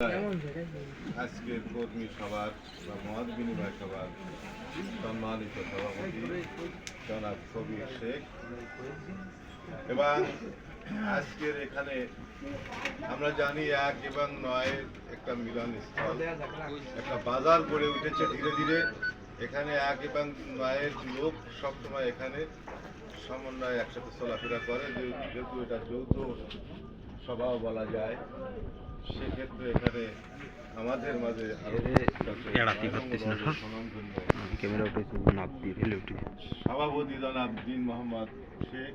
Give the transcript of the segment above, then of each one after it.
আজকের কর্মী সভার বা মত বিনিময় সভার সম্মানিত সভাপতি জনাব কবির শেখ। এবং আজকের এখানে আমরা জানি এক এবং নয় একটা মিলন স্থল একটা বাজার গড়ে উঠেছে ধীরে ধীরে। এখানে এক এবং নয়ের লোক সবসময় এখানে সমন্বয় একসাথে চলাফেরা করে, যেহেতু এটা যৌথ সভাও বলা যায়। সেক্ষেত্রে এখানে আমাদের মাঝে এড়াতে পারতেছি না। ক্যামেরা উঠেছে নাক দিয়ে ঢেলে উঠেছে সভাপতি জনাব দিন মোহাম্মদ শেখ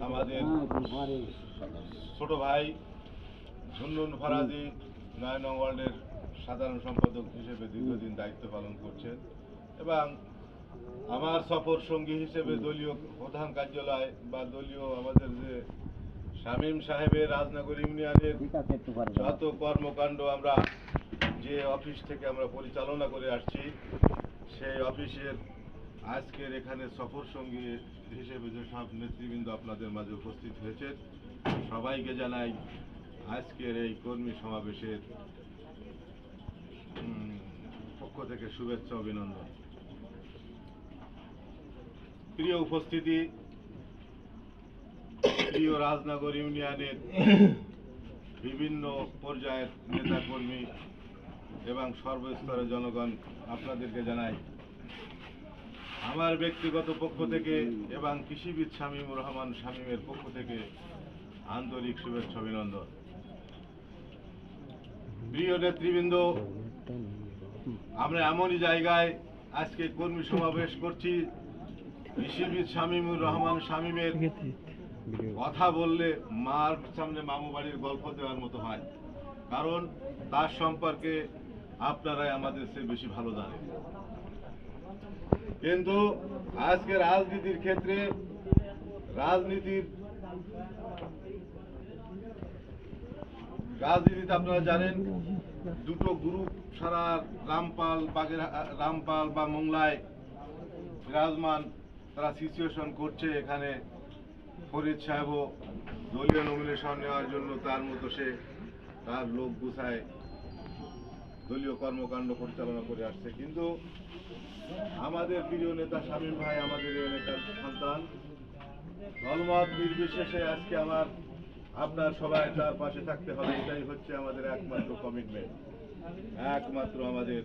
আমাদের ছোট ভাই ঝুন্নুন ফরাজি নয় নং ওয়ার্ডের সাধারণ সম্পাদক হিসেবে দীর্ঘদিন দায়িত্ব পালন করছেন এবং আমার সফর সঙ্গী হিসেবে দলীয় প্রধান কার্যালয় বা দলীয় আমাদের যে শামীম সাহেবের রাজনগর ইউনিয়নের যত কর্মকাণ্ড আমরা যে অফিস থেকে আমরা পরিচালনা করে আসছি সেই অফিসের আজকের এখানে সফর সঙ্গী হিসেবে যে সব নেতৃবৃন্দ আপনাদের মাঝে উপস্থিত হয়েছে সবাইকে জানাই আজকের এই কর্মী সমাবেশের পক্ষ থেকে শুভেচ্ছা অভিনন্দন। প্রিয় উপস্থিতি প্রিয় রাজনগর ইউনিয়নের বিভিন্ন পর্যায়ের নেতাকর্মী এবং সর্বস্তরের জনগণ আপনাদেরকে জানাই, আমার ব্যক্তিগত পক্ষ থেকে এবং কৃষিবিদ শামীমুর রহমান শামীমের পক্ষ থেকে আন্তরিক শুভেচ্ছা অভিনন্দন। প্রিয় নেতৃবৃন্দ, আমরা এমনই জায়গায় আজকে কর্মী সমাবেশ করছি। কৃষিবিদ শামীমুর রহমান শামীমের কথা বললে মার সামনে মামু বাড়ির গল্প দেওয়ার মতো হয়। কারণ তার সম্পর্কে আপনারাই আমাদের সে বেশি ভালো জানেন। কিন্তু আজকে রাজনীতির ক্ষেত্রে রাজনীতির রাজনীতিতে আপনারা জানেন, দুটো গ্রুপ সারা রামপাল, বাগের, রামপাল বা মোংলায় বিরাজমান তারা সিচুয়েশন করছে এখানে। ফরিদ সাহেবও দলীয় নমিনেশন নেওয়ার জন্য তার মতো সে তার লোক গুছায় দলীয় কর্মকাণ্ড পরিচালনা করে আসছে। কিন্তু আমাদের প্রিয় নেতা শামীম ভাই, আমাদের নেতার সন্তান, দলমত নির্বিশেষে আজকে আমার, আপনার সবাই তার পাশে থাকতে হবে। এটাই হচ্ছে আমাদের একমাত্র কমিটমেন্ট একমাত্র আমাদের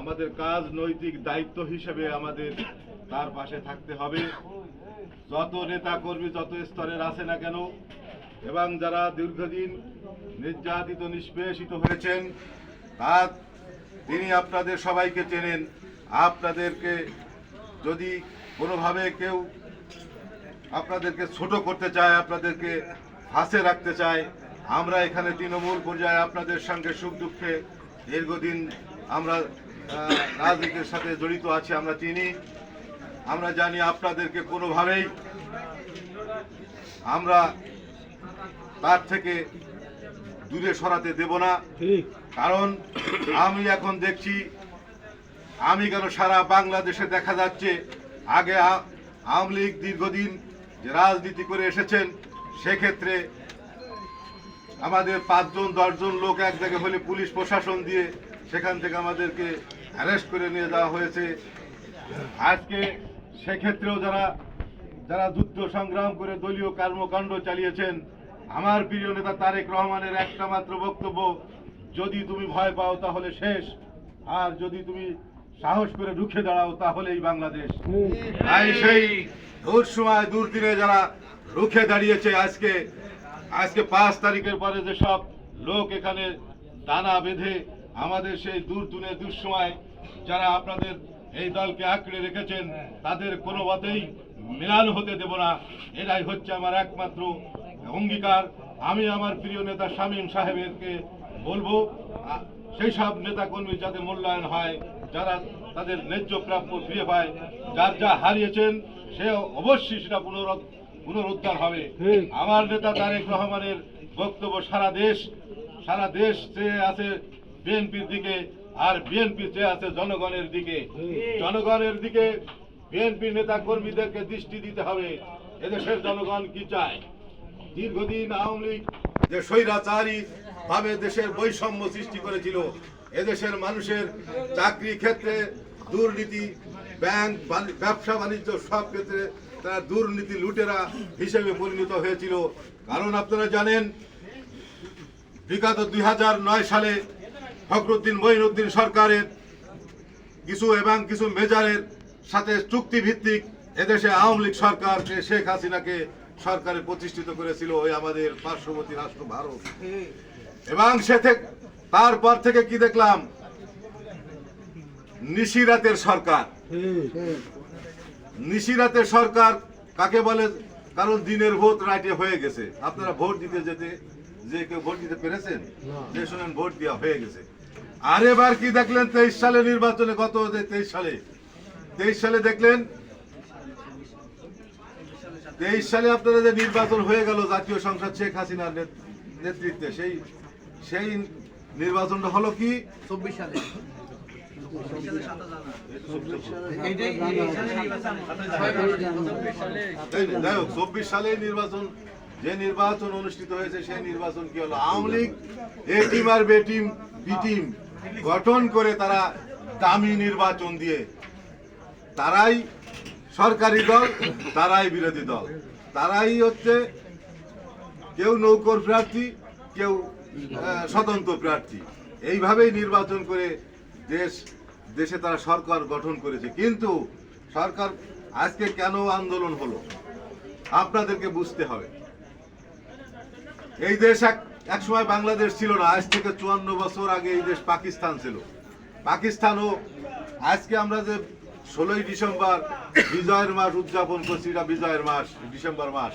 আমাদের কাজ নৈতিক দায়িত্ব হিসেবে আমাদের তার পাশে থাকতে হবে। যত নেতা কর্মী যত স্তরের আছে না কেন, এবং যারা দীর্ঘদিন নির্যাতিত, নিষ্পেষিত হয়েছেন, তার তিনি আপনাদের সবাইকে চেনেন। আপনাদেরকে যদি কোনোভাবে কেউ আপনাদেরকে ছোট করতে চায়, আপনাদেরকে ফাঁসে রাখতে চায়, আমরা এখানে তৃণমূল পর্যায়ে আপনাদের সঙ্গে সুখ দুঃখে দীর্ঘদিন আমরা রাজনীতির সাথে জড়িত আছি, আমরা চিনি। আমরা জানি আপনাদেরকে কোনোভাবেই আমরা তার থেকে দূরে সরাতে দেব না। কারণ আমি এখন দেখছি আমি কেন সারা বাংলাদেশে দেখা যাচ্ছে আগে আওয়ামী লীগ দীর্ঘদিন যে রাজনীতি করে এসেছেন সেক্ষেত্রে আমাদের পাঁচজন দশজন লোক এক জায়গায় হলে পুলিশ প্রশাসন দিয়ে সেখান থেকে আমাদেরকে অ্যারেস্ট করে নিয়ে যাওয়া হয়েছে। আজকে সেক্ষেত্রেও যারা যারা যুদ্ধ সংগ্রাম করে দলীয় কর্মকাণ্ড চালিয়েছেন, আমার প্রিয় নেতা তারেক রহমানের একটা মাত্র বক্তব্য, যদি তুমি ভয় পাও তাহলে শেষ, আর যদি তুমি সাহস করে রুখে দাঁড়াও তাহলেই বাংলাদেশ। তাই সেই দূর সময় দূর দিনে যারা রুখে দাঁড়িয়েছে আজকে আজকে পাঁচ তারিখের পরে যে সব লোক এখানে দানা বেঁধে আমাদের সেই দূর দুনে দুঃসময় যারা আপনাদের এই দলকে আঁকড়ে রেখেছেন তাদের কোনো মতেই মিলান হতে দেব না। এটাই হচ্ছে আমার একমাত্র অঙ্গীকার। আমি আমার প্রিয় নেতা শামীম সাহেবেরকে বলব সেই সব নেতা কর্মী যাতে মূল্যায়ন হয় যারা তাদের ন্যায্য প্রাপ্য ফিরে পায় যার যা হারিয়েছেন সে অবশ্যই সেটা পুনরুদ্ধার পুনরুদ্ধার হবে। আমার নেতা তারেক রহমানের বক্তব্য সারা দেশ সারা দেশ চেয়ে আছে বিএনপির দিকে। আর বিএনপি চেয়ে আছে জনগণের দিকে জনগণের দিকে বিএনপির নেতা কর্মীদেরকে দৃষ্টি দিতে হবে। এদেশের জনগণ কি চায়? দীর্ঘদিন আওয়ামী লীগ যে স্বৈরাচারী ভাবে দেশের বৈষম্য সৃষ্টি করেছিল এদেশের মানুষের চাকরি ক্ষেত্রে দুর্নীতি ব্যাংক ব্যবসা বাণিজ্য সব ক্ষেত্রে তারা দুর্নীতি লুটেরা হিসেবে পরিণত হয়েছিল। কারণ আপনারা জানেন বিগত দুই হাজার নয় সালে ফখরুদ্দিন মঈনুদ্দিন সরকারের কিছু এবং কিছু মেজারের সাথে চুক্তি ভিত্তিক এদেশে আওয়ামী লীগ সরকারকে শেখ হাসিনাকে সরকারে প্রতিষ্ঠিত করেছিল ওই আমাদের পার্শ্ববর্তী রাষ্ট্র ভারত। এবং সে থেকে তারপর থেকে কি দেখলাম? নিশিরাতের সরকার। নিশিরাতের সরকার কাকে বলে? কারণ দিনের ভোট রাইটে হয়ে গেছে। আপনারা ভোট দিতে যেতে যে কেউ ভোট দিতে পেরেছেন? যে শুনেন ভোট দেওয়া হয়ে গেছে। আর এবার কি দেখলেন তেইশ সালে নির্বাচনে? গত তেইশ সালে? তেইশ সালে দেখলেন? তেইশ সালে আপনারা যে নির্বাচন হয়ে গেল জাতীয় সংসদ শেখ হাসিনার নেত- নেতৃত্বে সেই সেই নির্বাচনটা হলো কি? চব্বিশ সালে। তাই যাই হোক চব্বিশ সালে নির্বাচন যে নির্বাচন অনুষ্ঠিত হয়েছে সেই নির্বাচন কি হলো? আওয়ামী লীগ এ টিম আর বে টিম বি টিম। গঠন করে তারা দামি নির্বাচন দিয়ে, তারাই সরকারি দল, তারাই বিরোধী দল। তারাই হচ্ছে কেউ নৌকর প্রার্থী, কেউ স্বতন্ত্র প্রার্থী। এইভাবেই নির্বাচন করে দেশ, দেশে তারা সরকার গঠন করেছে। কিন্তু সরকার আজকে কেন আন্দোলন হলো? আপনাদেরকে বুঝতে হবে। এই দেশ এক এক সময় বাংলাদেশ ছিল না, আজ থেকে চুয়ান্ন বছর আগে এই দেশ পাকিস্তান ছিল। পাকিস্তানও আজকে আমরা যে ষোলোই ডিসেম্বর, বিজয়ের মাস উদযাপন করছি, এটা বিজয়ের মাস, ডিসেম্বর মাস।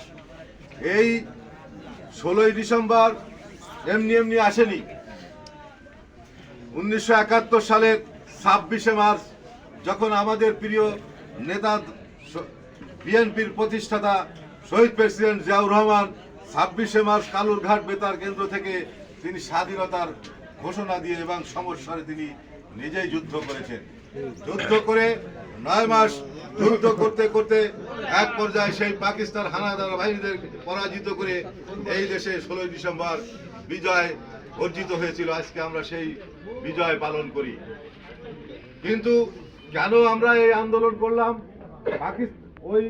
এই ষোলোই ডিসেম্বর এমনি এমনি আসেনি। উনিশশো একাত্তর সালের ছাব্বিশে মার্চ, যখন আমাদের প্রিয় নেতা বিএনপির প্রতিষ্ঠাতা শহীদ প্রেসিডেন্ট জিয়াউর রহমান ছাব্বিশে মার্চ কালুরঘাট বেতার কেন্দ্র থেকে তিনি স্বাধীনতার ঘোষণা দিয়ে এবং সমস্যারে তিনি নিজেই যুদ্ধ করেছেন। যুদ্ধ করে নয় মাস যুদ্ধ করতে করতে এক পর্যায়ে সেই পাকিস্তান হানাদার বাহিনীদের পরাজিত করে এই দেশে ষোলোই ডিসেম্বর বিজয় অর্জিত হয়েছিল। আজকে আমরা সেই বিজয় পালন করি। কিন্তু কেন আমরা এই আন্দোলন করলাম? পাকিস্তান ওই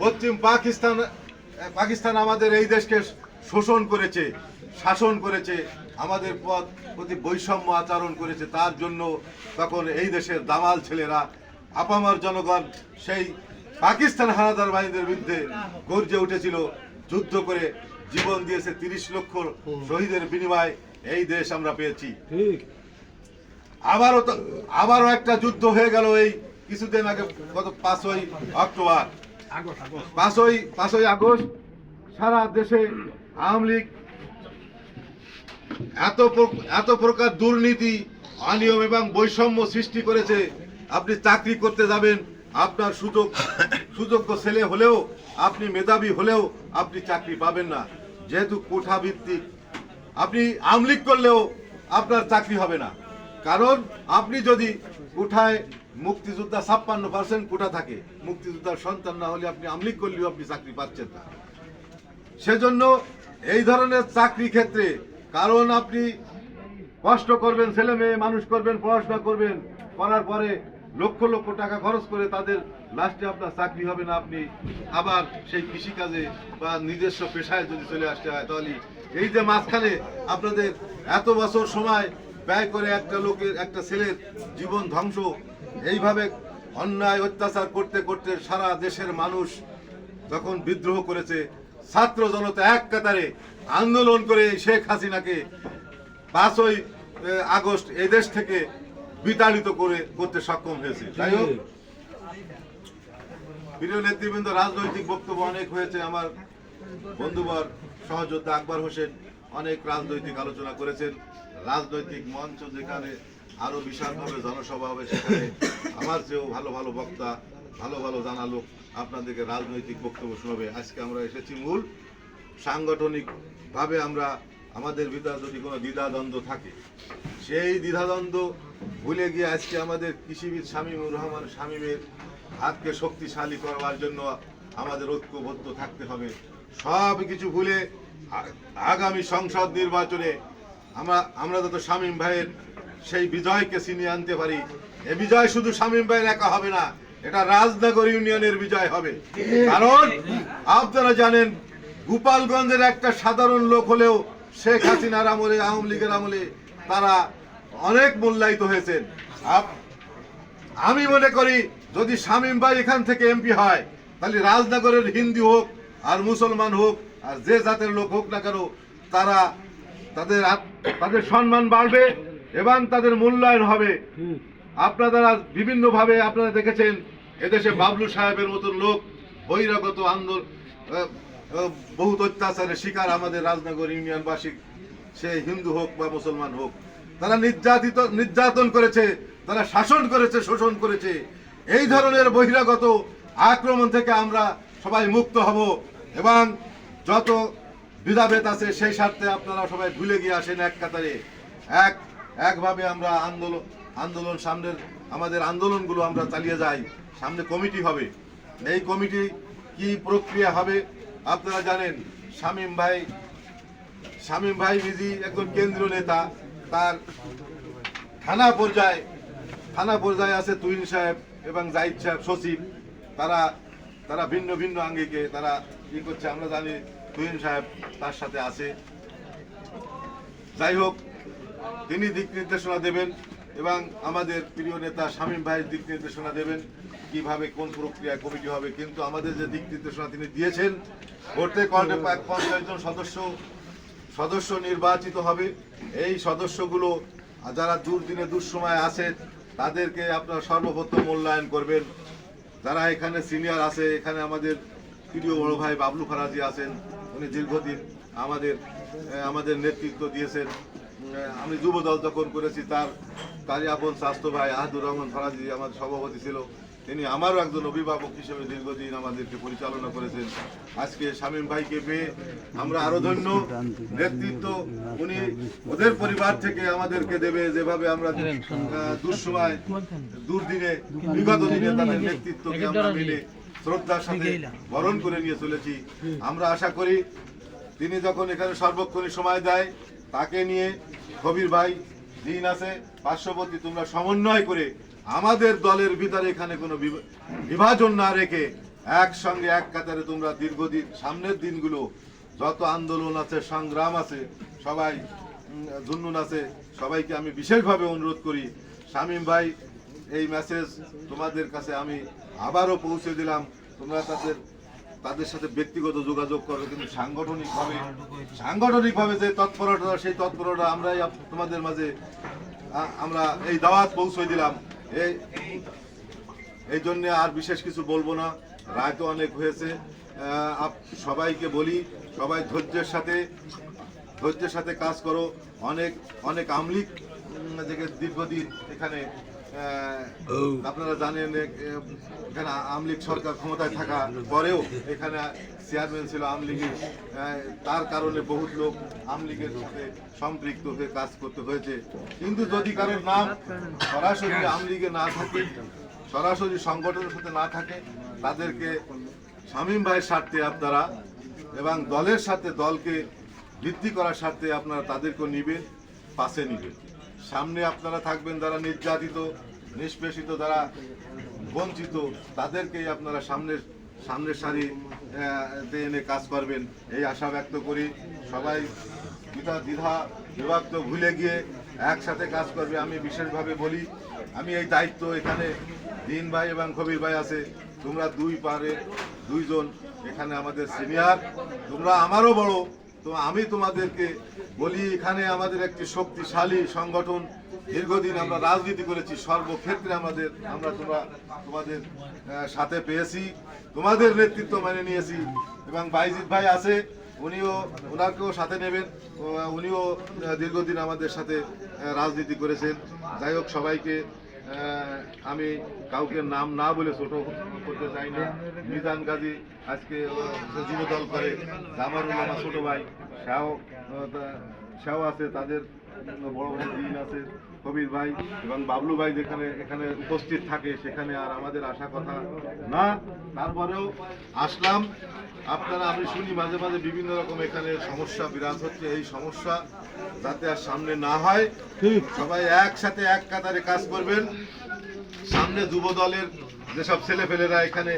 পশ্চিম পাকিস্তান পাকিস্তান আমাদের এই দেশকে শোষণ করেছে শাসন করেছে আমাদের পথ প্রতি বৈষম্য আচরণ করেছে তার জন্য তখন এই দেশের দামাল ছেলেরা আপামার জনগণ সেই পাকিস্তান হানাদার বাহিনীদের বিরুদ্ধে গর্জে উঠেছিল যুদ্ধ করে জীবন দিয়েছে তিরিশ লক্ষ শহীদের বিনিময়ে এই দেশ আমরা পেয়েছি। আবারও তো আবারও একটা যুদ্ধ হয়ে গেল এই কিছুদিন আগে গত পাঁচই অক্টোবর। পাঁচই পাঁচই আগস্ট সারা দেশে আওয়ামী লীগ এত এত প্রকার দুর্নীতি, অনিয়ম এবং বৈষম্য সৃষ্টি করেছে। আপনি চাকরি করতে যাবেন, আপনার সুযোগ, সুযোগ্য ছেলে হলেও, আপনি মেধাবী হলেও আপনি চাকরি পাবেন না। যেহেতু কোঠা ভিত্তিক আপনি আমলিক করলেও আপনার চাকরি হবে না। কারণ আপনি যদি কোঠায় মুক্তিযোদ্ধা ছাপ্পান্ন পার্সেন্ট কোঠা থাকে। মুক্তিযোদ্ধার সন্তান না হলে আপনি আমলিক করলেও আপনি চাকরি পাচ্ছেন না। সেজন্য এই ধরনের চাকরি ক্ষেত্রে কারণ আপনি কষ্ট করবেন, ছেলে মেয়ে, মানুষ করবেন, পড়াশোনা করবেন, করার পরে লক্ষ লক্ষ টাকা খরচ করে তাদের লাস্টে আপনার চাকরি হবে না, আপনি আবার সেই কৃষিকাজে বা নিজস্ব পেশায় যদি চলে আসতে হয়, তাহলে এই যে মাঝখানে আপনাদের এত বছর সময় ব্যয় করে একটা লোকের, একটা ছেলের জীবন ধ্বংস এইভাবে অন্যায়, অত্যাচার করতে করতে সারা দেশের মানুষ তখন বিদ্রোহ করেছে, ছাত্র জনতা এক কাতারে আন্দোলন করে শেখ হাসিনাকে পাঁচই আগস্ট এই দেশ থেকে বিতাড়িত করে করতে সক্ষম হয়েছে। যাই হোক, প্রিয় নেতৃবৃন্দ, রাজনৈতিক বক্তব্য অনেক হয়েছে। আমার বন্ধুবর সহযোদ্ধা আকবর হোসেন অনেক রাজনৈতিক আলোচনা করেছেন। রাজনৈতিক মঞ্চ যেখানে আরও বিশালভাবে জনসভা হবে সেখানে। আমার চেয়েও ভালো ভালো বক্তা, ভালো ভালো জানা লোক আপনাদেরকে রাজনৈতিক বক্তব্য শোনাবে। আজকে আমরা এসেছি মূল সাংগঠনিক ভাবে আমরা, আমাদের ভিতরে যদি কোনো দ্বিধাদ্বন্দ্ব থাকে, সেই দ্বিধাদ্বন্দ্ব ভুলে গিয়ে আজকে আমাদের কৃষিবিদ শামীমুর রহমান শামীমের হাতকে শক্তিশালী করবার জন্য আমাদের ঐক্যবদ্ধ থাকতে হবে। সব কিছু ভুলে আগামী সংসদ নির্বাচনে আমরা আমরা তো শামীম ভাইয়ের সেই বিজয়কে ছিনিয়ে আনতে পারি। এ বিজয় শুধু শামীম ভাইয়ের একা হবে না, এটা রাজনগর ইউনিয়নের বিজয় হবে। কারণ আপনারা জানেন, গোপালগঞ্জের একটা সাধারণ লোক হলেও শেখ হাসিনার আমলে, আওয়ামী লীগের আমলে তারা অনেক মূল্যায়িত হয়েছেন। আমি মনে করি, যদি শামীম ভাই এখান থেকে এমপি হয়, তাহলে রাজনগরের হিন্দু হোক, আর মুসলমান হোক, আর যে জাতের লোক হোক না কেন, তারা তাদের তাদের সম্মান বাড়বে। এবং তাদের মূল্যায়ন হবে। আপনারা বিভিন্নভাবে আপনারা দেখেছেন এদেশে বাবলু সাহেবের মতন লোক বহিরাগত আন্দোলন বহুত অত্যাচারের শিকার আমাদের রাজনগর ইউনিয়নবাসী সে হিন্দু হোক বা মুসলমান হোক। তারা নির্যাতিত নির্যাতন করেছে তারা শাসন করেছে শোষণ করেছে। এই ধরনের বহিরাগত আক্রমণ থেকে আমরা সবাই মুক্ত হব এবং যত বিধাভেদ আছে সেই স্বার্থে আপনারা সবাই ভুলে গিয়ে আসেন এক কাতারে। এক একভাবে আমরা আন্দোলন আন্দোলন সামনের আমাদের আন্দোলনগুলো আমরা চালিয়ে যাই, সামনে কমিটি হবে। এই কমিটি কি প্রক্রিয়া হবে আপনারা জানেন, শামীম ভাই শামীম ভাই নিজেই একজন কেন্দ্রীয় নেতা, তার থানা পর্যায়ে থানা পর্যায়ে আছে তুহিন সাহেব এবং জাহিদ সাহেব সচিব। তারা তারা ভিন্ন ভিন্ন আঙ্গিকে তারা কি করছে, আমরা জানি তুহিন সাহেব তার সাথে আছে। যাই হোক তিনি দিক নির্দেশনা দেবেন এবং আমাদের প্রিয় নেতা শামীম ভাই দিক নির্দেশনা দেবেন কীভাবে কোন প্রক্রিয়া কমিটি হবে। কিন্তু আমাদের যে দিক নির্দেশনা তিনি দিয়েছেন ওয়ার্ডে প্রায় পঞ্চাশ জন সদস্য সদস্য নির্বাচিত হবে। এই সদস্যগুলো যারা দুর্দিনে দুঃসময় আছে, তাদেরকে আপনারা সর্বপ্রথম মূল্যায়ন করবেন। যারা এখানে সিনিয়র আছে, এখানে আমাদের প্রিয় বড় ভাই বাবলু ফরাজি আছেন, উনি দীর্ঘদিন আমাদের আমাদের নেতৃত্ব দিয়েছেন। আমি যুব দল যখন করেছি, তার, তারই আপন স্বাস্থ্য ভাই আহাদুর রহমান ফরাজি, আমার সভাপতি ছিল। তিনি আমারও একজন অভিভাবক হিসেবে দীর্ঘদিন আমাদেরকে পরিচালনা করেছেন। আজকে শামীম ভাইকে পেয়ে আমরা আরও ধন্য। নেতৃত্ব উনি ওদের পরিবার থেকে আমাদেরকে দেবে। যেভাবে আমরা দুঃসময়, দুর্দিনে, বিগত দিনে তাদের নেতৃত্বকে আমরা মিলে শ্রদ্ধার সাথে বরণ করে নিয়ে চলেছি। আমরা আশা করি তিনি যখন এখানে সর্বক্ষণই সময় দেয়, তাকে নিয়ে কবির ভাই, দিন আছে, পার্শ্ববর্তী, তোমরা সমন্বয় করে আমাদের দলের ভিতরে এখানে কোনো বিভ- বিভাজন না রেখে একসঙ্গে এক কাতারে তোমরা দীর্ঘদিন, সামনের দিনগুলো যত আন্দোলন আছে, সংগ্রাম আছে, সবাই জুন্নুন আছে, সবাইকে আমি বিশেষভাবে অনুরোধ করি। শামীম ভাই, এই মেসেজ তোমাদের কাছে আমি আবারও পৌঁছে দিলাম। তোমরা তাদের তাদের সাথে ব্যক্তিগত যোগাযোগ করো, কিন্তু সাংগঠনিকভাবে সাংগঠনিকভাবে যে তৎপরতা, সেই তৎপরতা আমরাই তোমাদের মাঝে আমরা এই দাওয়াত পৌঁছে দিলাম। এই এই জন্য আর বিশেষ কিছু বলব না। রায় তো অনেক হয়েছে। সবাইকে বলি, সবাই ধৈর্যের সাথে ধৈর্যের সাথে কাজ করো। অনেক অনেক আমলিক দীর্ঘদিন এখানে আপনারা জানেন এখানে আমলিক সরকার ক্ষমতায় থাকা পরেও এখানে চেয়ারম্যান ছিল আমলিগের তার কারণে বহুত লোক আমলিগের সাথে সম্পৃক্ত হয়ে কাজ করতে হয়েছে। কিন্তু যদি কারোর নাম সরাসরি আমলিগে না থাকে, সরাসরি সংগঠনের সাথে না থাকে, তাদেরকে শামীম ভাইয়ের স্বার্থে আপনারা এবং দলের সাথে দলকে বৃদ্ধি করার স্বার্থে আপনারা তাদেরকে নিবেন, পাশে নিবেন। সামনে আপনারা থাকবেন যারা নির্যাতিত, নিষ্পেষিত, যারা বঞ্চিত, তাদেরকেই আপনারা সামনের সামনের সারি এনে কাজ করবেন। এই আশা ব্যক্ত করি সবাই দ্বিধা দ্বিধা বিভক্ত ভুলে গিয়ে একসাথে কাজ করবে, আমি বিশেষভাবে বলি। আমি এই দায়িত্ব এখানে, দিন ভাই এবং কবির ভাই আছে। তোমরা দুই পারে দুইজন, এখানে আমাদের সিনিয়র। তোমরা আমারও বড়। তো আমি তোমাদেরকে বলি, এখানে আমাদের একটি শক্তিশালী সংগঠন। দীর্ঘদিন আমরা রাজনীতি করেছি, সর্বক্ষেত্রে আমাদের, আমরা তোমরা, তোমাদের সাথে পেয়েছি। তোমাদের নেতৃত্ব মেনে নিয়েছি। এবং বাইজিৎ ভাই আছে, উনিও ওনাকেও সাথে নেবেন। উনিও দীর্ঘদিন আমাদের সাথে রাজনীতি করেছেন। যাই হোক, সবাইকে আমি কাউকে নাম না বলে ছোট করতে চাই না। মিজান গাজী আজকে যুব দল করে, জামারুল আমার ছোট ভাই শ্যাও আছে, তাদের বড় বড় দিন আছে, কবির ভাই এবং বাবলু ভাই যেখানে, এখানে উপস্থিত থাকে, সেখানে আর আমাদের আশা কথা না। তারপরেও আসলাম। আপনারা আমি শুনি মাঝে মাঝে বিভিন্ন রকম এখানে সমস্যা বিরাজ হচ্ছে এই সমস্যা যাতে আর সামনে না হয়। সবাই একসাথে এক কাতারে কাজ করবেন। সামনে যুব দলের যেসব ছেলেপেলেরা এখানে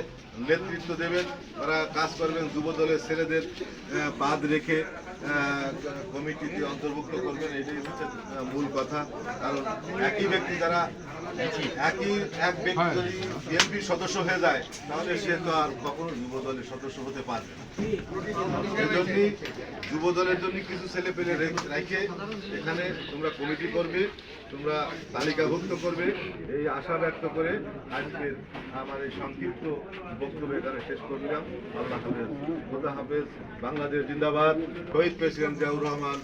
নেতৃত্ব দেবেন তারা কাজ করবেন যুব দলের ছেলেদের বাদ রেখে কমিটিতে অন্তর্ভুক্ত করবেন। এটাই হচ্ছে মূল কথা। কারণ একই ব্যক্তি যারা একই এক ব্যক্তি যদি বিএনপির সদস্য হয়ে যায় তাহলে সে তো আর কখনো যুব দলের সদস্য হতে পারবে না। সেজন্যই যুব দলের জন্য কিছু ছেলে পেলে রেখে এখানে তোমরা কমিটি করবে তোমরা তালিকাভুক্ত করবে। এই আশা ব্যক্ত করে আজকের আমার এই সংক্ষিপ্ত বক্তব্য এখানে শেষ করলাম। আল্লাহ হাফেজ। খোদা হাফেজ। বাংলাদেশ জিন্দাবাদ। শহীদ প্রেসিডেন্ট জিয়াউর রহমান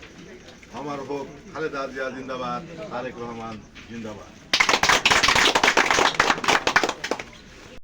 আমার হোক খালেদা জিয়া জিন্দাবাদ তারেক রহমান জিন্দাবাদ।